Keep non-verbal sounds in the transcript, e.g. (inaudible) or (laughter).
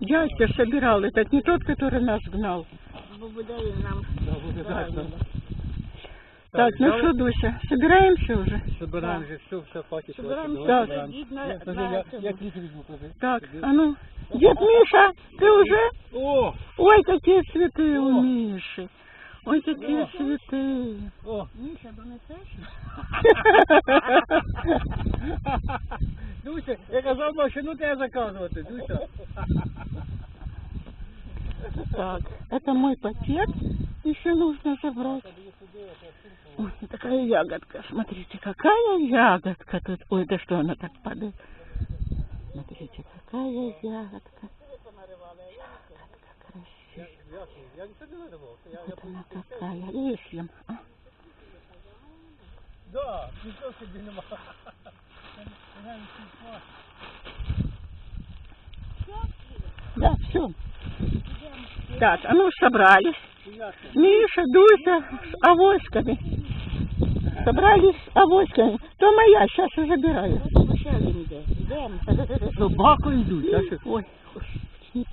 Дядька собирал. Этот не тот, который нас гнал. Побудай нам. Да, дать нам. Так, ну что, Дуся, собираемся уже? Собираем же все, все хватит. Собираемся, Так. Я, я, возьму. Так, а ну, дед Миша, ты уже? О, Ой, какие цветы у Миши. Ой, какие цветы. о. Міша, донесеш? (laughs) (laughs) Дуся, я казав машину тебе заказувати, Дуся. Так, это мой пакет. Еще нужно забрать. Ой, такая ягодка. Смотрите, какая ягодка тут. Ой, да что она так падает? Смотрите, какая ягодка. Ягодка красивая. Я нічого не виривав. Я, Вот она какая. Если. А? Да, нічого собі нема. Я не сільпа. Да, все. Так, а ну собрались. Ясно. Миша, Дуся с авоськами. Собрались с авоськами. То моя, сейчас и забираю. Ще один йде. Йдемо. Собаку йдуть, а що? Ой, ой.